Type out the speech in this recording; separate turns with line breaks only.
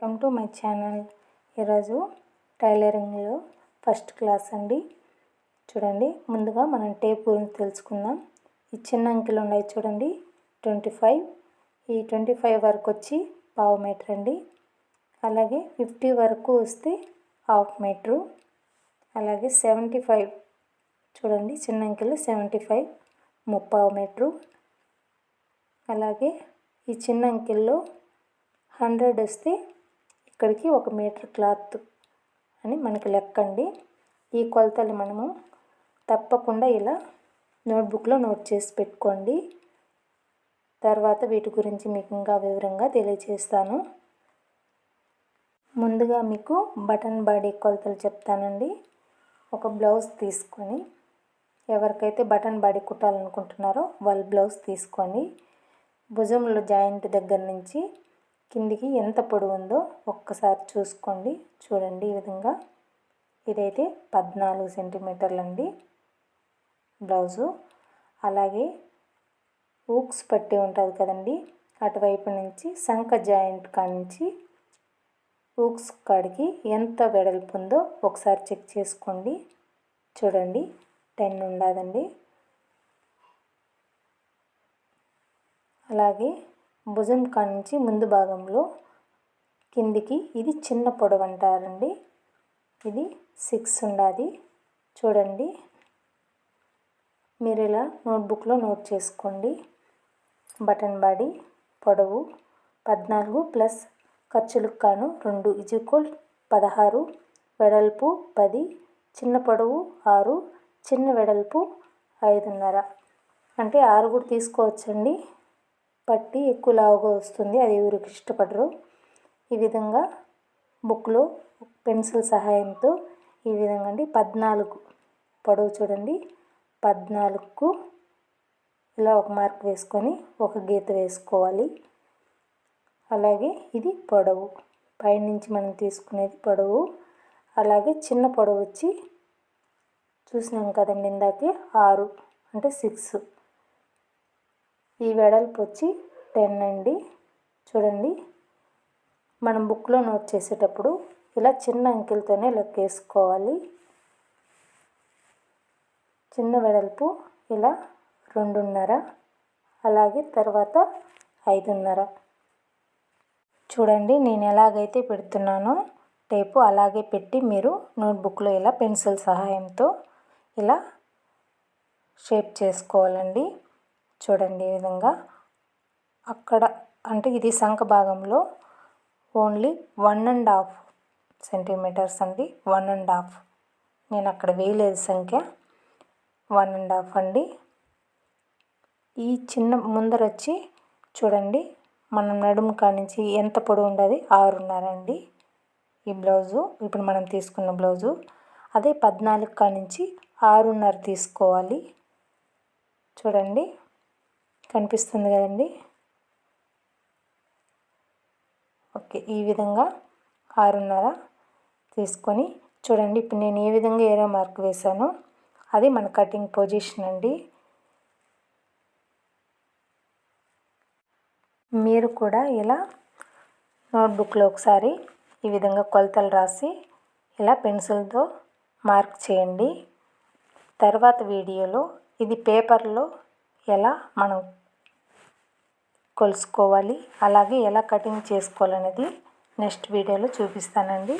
Welcome to my channel. ఈరోజు టైలరింగ్లో first class అండి. చూడండి ముందుగా మనం టేప్ గురించి తెలుసుకుందాం. ఈ చిన్న అంకెలు ఉన్నాయి చూడండి. Twenty five. ఈ ట్వంటీ ఫైవ్ వరకు వచ్చి పావు మీటర్ అండి. అలాగే ఫిఫ్టీ వరకు వస్తే హాఫ్ మీటరు. అలాగే సెవెంటీ ఫైవ్. చూడండి చిన్న అంకెలు సెవెంటీ ఫైవ్ ముప్పావు మీటరు. అలాగే ఈ చిన్న అంకెల్లో హండ్రెడ్ వస్తే ఇక్కడికి ఒక మీటర్ క్లాత్ అని మనకి లెక్కండి. ఈ కొలతలు మనము తప్పకుండా ఇలా నోట్బుక్లో నోట్ చేసి పెట్టుకోండి. తర్వాత వీటి గురించి మీకు ఇంకా వివరంగా తెలియజేస్తాను ముందుగా మీకు బటన్ బాడీ కొలతలు చెప్తానండి. ఒక బ్లౌజ్ తీసుకొని ఎవరికైతే బటన్ బాడీ కుట్టాలనుకుంటున్నారో వాళ్ళు బ్లౌజ్ తీసుకొని భుజంలో జాయింట్ దగ్గర నుంచి కిందికి ఎంత పొడవు ఉందో ఒక్కసారి చూసుకోండి. చూడండి ఈ విధంగా. ఇదైతే పద్నాలుగు సెంటీమీటర్లు అండి బ్లౌజు. అలాగే ఊక్స్ పట్టి ఉంటుంది కదండి. అటువైపు నుంచి శంఖ జాయింట్ కానించి ఊక్స్ కాడికి ఎంత వెడల్పు ఉందో ఒకసారి చెక్ చేసుకోండి. చూడండి టెన్ ఉండదండి. అలాగే భుజం కానించి ముందు భాగంలో కిందికి ఇది చిన్న పొడవు అంటారండి ఇది సిక్స్ ఉండాలి చూడండి. మీరు ఇలా నోట్బుక్లో నోట్ చేసుకోండి. బటన్ బాడీ పొడవు పద్నాలుగు ప్లస్ ఖర్చులకు కాను రెండు ఇజుకోల్ పదహారు వెడల్పు పది చిన్న పొడవు ఆరు చిన్న వెడల్పు ఐదున్నర. అంటే ఆరు కూడా తీసుకోవచ్చండి. పట్టి ఎక్కువ లావుగా వస్తుంది. అది ఎవరికి ఇష్టపడరు. ఈ విధంగా బుక్లో పెన్సిల్ సహాయంతో ఈ విధంగా అండి. పద్నాలుగు పొడవు చూడండి. పద్నాలుగుకు ఇలా ఒక మార్క్ వేసుకొని ఒక గీత వేసుకోవాలి. అలాగే ఇది పొడవు. పైనుంచి మనం తీసుకునేది పొడవు. అలాగే చిన్న పొడవు వచ్చి చూసినాం కదండి ఇందాకే ఆరు అంటే సిక్స్. ఈ వెడల్పు వచ్చి టెన్ అండి. చూడండి. మనం బుక్లో నోట్ చేసేటప్పుడు ఇలా చిన్న అంకెలతోనే లెక్కేసుకోవాలి చిన్న వెడల్పు ఇలా రెండున్నర అలాగే తర్వాత ఐదున్నర. చూడండి నేను ఎలాగైతే పెడుతున్నానో టేపు అలాగే పెట్టి మీరు నోట్బుక్లో ఇలా పెన్సిల్ సహాయంతో ఇలా షేప్ చేసుకోవాలండి. చూడండి ఈ విధంగా. అక్కడ అంటే ఇది సంఖ భాగంలో only one and half centimetres అండి. One and half. నేను అక్కడ వేయలేదు సంఖ్య. వన్ అండ్ హాఫ్ అండి. ఈ చిన్న ముందర వచ్చి చూడండి మనం నడుము కానించి ఎంత పొడవు ఉండదు? ఆరున్నర అండి ఈ బ్లౌజు. ఇప్పుడు మనం తీసుకున్న బ్లౌజు. అదే పద్నాలుగు కానించి ఆరున్నర తీసుకోవాలి. చూడండి కనిపిస్తుంది కదండి? ఓకే ఈ విధంగా ఆరున్నర తీసుకొని చూడండి. ఇప్పుడు నేను ఏ విధంగా ఏరో మార్క్ వేశానో అది మన కటింగ్ పొజిషన్ అండి. మీరు కూడా ఇలా నోట్బుక్లో ఒకసారి ఈ విధంగా కొలతలు రాసి ఇలా పెన్సిల్తో మార్క్ చేయండి. తర్వాత వీడియోలో ఇది పేపర్లో ఎలా మనం కొలుసుకోవాలి. అలాగే ఎలా కటింగ్ చేసుకోవాలనేది నెక్స్ట్ వీడియోలో చూపిస్తానండి.